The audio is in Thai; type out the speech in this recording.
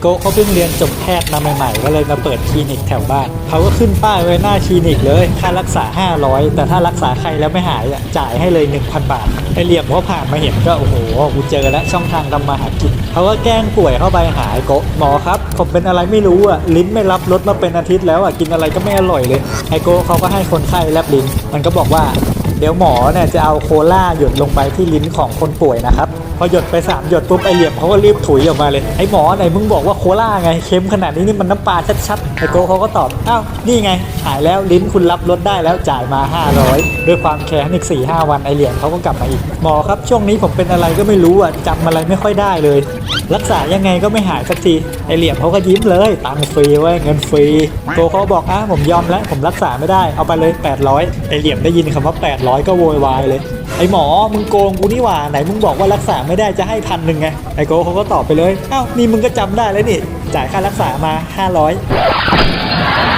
โก้เขาเพิ่งเรียนจบแพทย์มาใหม่ๆ ก็เลยมาเปิดคลินิกแถวบ้านเขาก็ขึ้นป้ายไว้หน้าคลินิกเลย ค่ารักษา 500 แต่ถ้ารักษาใครแล้วไม่หายอะจ่ายให้เลย 1,000 บาทไอเหลี่ยมเขาผ่านมาเห็นก็โอ้โหกูเจอแล้วช่องทางทำมาหากินเขาก็แกล้งป่วยเข้าไปหาไอโก้หมอครับผมเป็นอะไรไม่รู้อะลิ้นไม่รับรสมาเป็นอาทิตย์แล้วอะกินอะไรก็ไม่อร่อยเลยไอโก้เขาก็ให้คนไข้แลบลิ้น มันก็บอกว่า ดี๋ยวหมอเนี่ยจะเอาโคล่าหยดลงไปที่ลิ้นของคนป่วยนะครับ พอหยดไป 3 หยดปุ๊บไอเหลี่ยมเขาก็รีบถุยออกมาเลย ไอหมอไหนมึงบอกว่าโคล่าไงเค็มขนาดนี้นี่มันน้ำปลาชัดๆไอโกเขาก็ตอบอ้าวนี่ไงหายแล้วลิ้นคุณรับรสได้แล้วจ่ายมา 500 ด้วยความแค้นอีก4 5วันไอเหลี่ยมเขาก็กลับมาอีกหมอครับช่วงนี้ผมเป็นอะไรก็ไม่รู้อะจำอะไรไม่ค่อยได้เลย รักษายังไงก็ไม่หายสักทีไอเหลี่ยมเขาก็ยิ้มเลยตังฟรีเว้ยเงินฟรีโกเขาบอกอะผมยอมแล้วผมรักษาไม่ได้เอาไปเลย 800ไอเหลี่ยมได้ยินคำว่า800อยก็โวยวายเลย ไอหมอมึงโกงกูนี่หว่าไหนมึงบอกว่ารักษาไม่ได้จะให้พันหนึ่งไงไอโกเขาก็ตอบไปเลยอ้าวนี่มึงก็จำได้แล้วนี่จ่ายค่ารักษามา 500